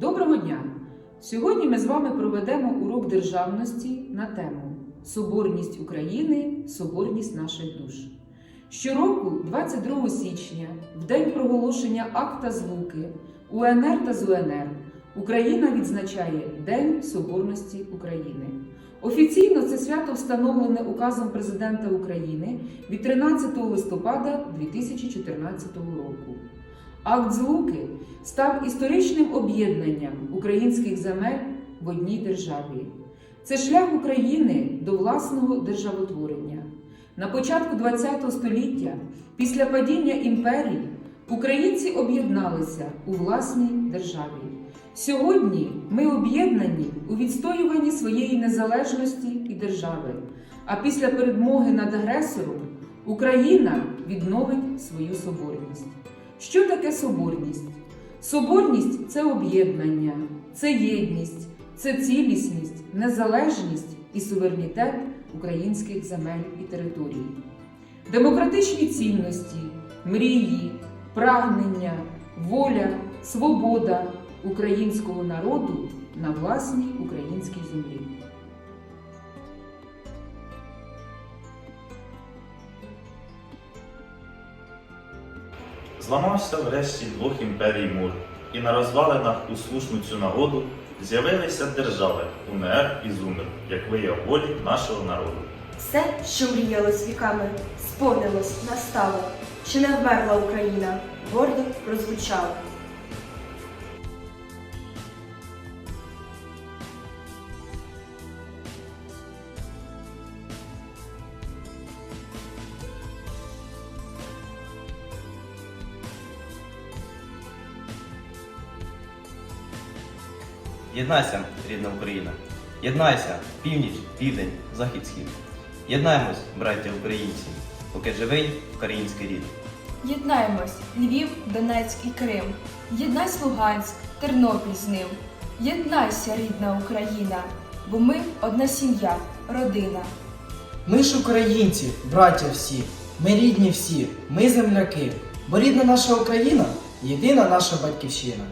Доброго дня! Сьогодні ми з вами проведемо урок державності на тему Соборність України, соборність наших душ. Щороку, 22 січня, в день проголошення акта злуки УНР та ЗУНР, Україна відзначає День Соборності України. Офіційно це свято встановлене указом президента України від 13 листопада 2014 року. Акт злуки став історичним об'єднанням українських земель в одній державі. Це шлях України до власного державотворення. На початку ХХ століття, після падіння імперій, українці об'єдналися у власній державі. Сьогодні ми об'єднані у відстоюванні своєї незалежності і держави. А після перемоги над агресором Україна відновить свою соборність. Що таке соборність? Соборність це об'єднання, це єдність, це цілісність, незалежність і суверенітет українських земель і територій. Демократичні цінності, мрії, прагнення, воля, свобода українського народу на власній українській землі. Зламався врешті двох імперій мур, і на розвалинах у слушну цю нагоду з'явилися держави УНР і Зумер, як вияв волі нашого народу. Все, що мріялось віками, сповнилось, настало, що не вмерла Україна, гордо прозвучала. Єднайся, рідна Україна. Єднайся, північ, південь, захід, схід. Єднаємось, браття українці, поки живий український рід. Єднаємось Львів, Донецьк і Крим. Єднайся Луганськ, Тернопіль з ним. Єднайся, рідна Україна, бо ми одна сім'я, родина. Ми ж українці, браття всі, ми рідні всі, ми земляки, бо рідна наша Україна єдина наша батьківщина.